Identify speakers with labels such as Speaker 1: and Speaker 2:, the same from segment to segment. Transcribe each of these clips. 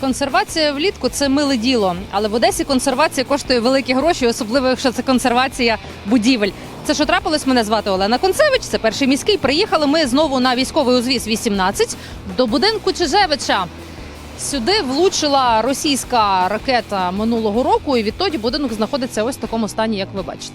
Speaker 1: Консервація влітку це миле діло, але в Одесі консервація коштує великі гроші, особливо якщо це консервація будівель. Це що трапилось? Мене звати Олена Концевич. Це перший міський. Приїхали ми знову на військовий узвіз 18 до будинку Чижевича. Сюди влучила російська ракета минулого року, і відтоді будинок знаходиться ось в такому стані, як ви бачите.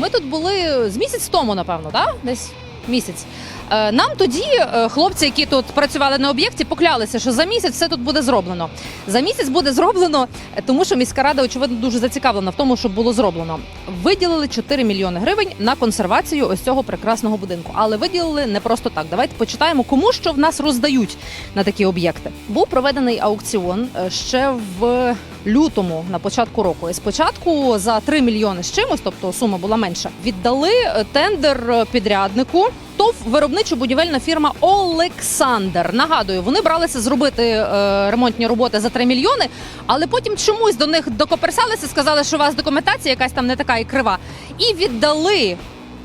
Speaker 1: Ми тут були з місяць тому, напевно, да? десь місяць. Е, Нам тоді е, хлопці, які тут працювали на об'єкті, поклялися, що за місяць все тут буде зроблено. За місяць буде зроблено, тому що міська рада, очевидно, дуже зацікавлена в тому, щоб було зроблено. Виділили 4 мільйони гривень на консервацію ось цього прекрасного будинку. Але виділили не просто так. Давайте почитаємо, кому що в нас роздають на такі об'єкти. Був проведений аукціон е, ще в лютому на початку року. І спочатку за 3 мільйони з чимось, тобто сума була менша, віддали тендер підряднику. ТОВ виробничо-будівельна фірма Олександр. Нагадую, вони бралися зробити е, ремонтні роботи за 3 мільйони, але потім чомусь до них докоперсалися, сказали, що у вас документація якась там не така і крива, і віддали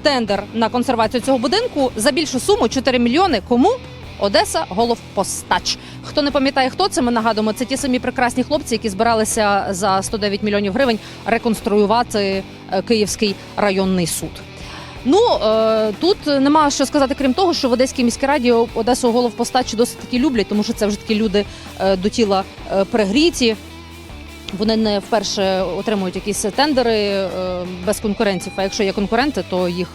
Speaker 1: тендер на консервацію цього будинку за більшу суму 4 мільйони. Кому? Одеса головпостач. Хто не пам'ятає, хто це, ми нагадуємо, це ті самі прекрасні хлопці, які збиралися за 109 мільйонів гривень реконструювати е, Київський районний суд. Ну е, тут нема що сказати, крім того, що в Одеській міській раді Одесу головпостач досить таки люблять, тому що це вже такі люди е, до тіла е, пригріті. Вони не вперше отримують якісь тендери без конкурентів. А якщо є конкуренти, то їх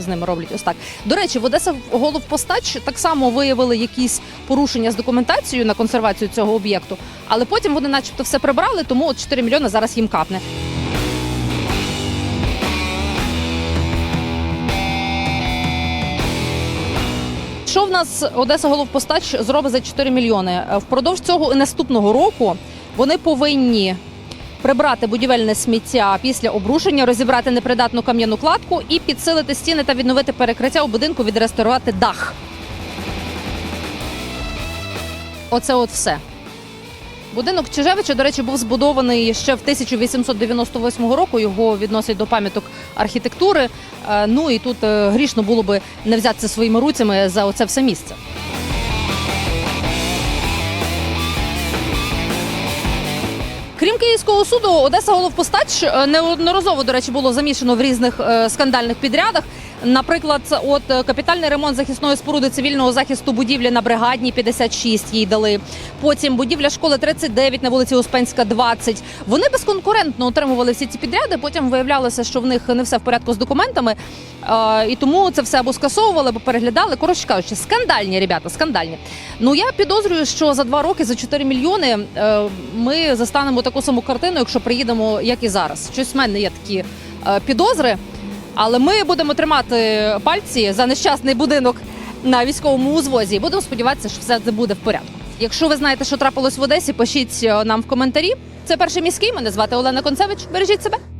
Speaker 1: з ними роблять ось так. До речі, в Одеса головпостач так само виявили якісь порушення з документацією на консервацію цього об'єкту, але потім вони, начебто, все прибрали, тому от 4 мільйони зараз їм капне. Що в нас Одеса головпостач зробить за 4 мільйони? Е, Впродовж цього і наступного року вони повинні прибрати будівельне сміття після обрушення, розібрати непридатну кам'яну кладку і підсилити стіни та відновити перекриття у будинку, відреставрувати дах. Оце от все. Будинок Чижевича, до речі, був збудований ще в 1898 року. Його відносять до пам'яток архітектури. Е, Ну і тут е, грішно було би не взятися своїми руцями за оце все місце. Крім Київського суду, Одеса головпостач е, неодноразово, до речі, було замішано в різних е, скандальних підрядах. Наприклад, от е, капітальний ремонт захисної споруди цивільного захисту будівлі на бригадній 56 їй дали. Потім будівля школи 39 на вулиці Успенська 20. Вони безконкурентно отримували всі ці підряди. Потім виявлялося, що в них не все в порядку з документами, і тому це все або скасовували, або переглядали. Коротше кажучи, скандальні ребята, скандальні. Ну я підозрюю, що за два роки за 4 мільйони ми застанемо таку саму картину, якщо приїдемо, як і зараз. Щось в мене є такі е, підозри. Але ми будемо тримати пальці за нещасний будинок на військовому узвозі. Будемо сподіватися, що все це буде в порядку. Якщо ви знаєте, що трапилось в Одесі, пишіть е, нам в коментарі. Це перший міський. Мене звати Олена Концевич. Бережіть себе.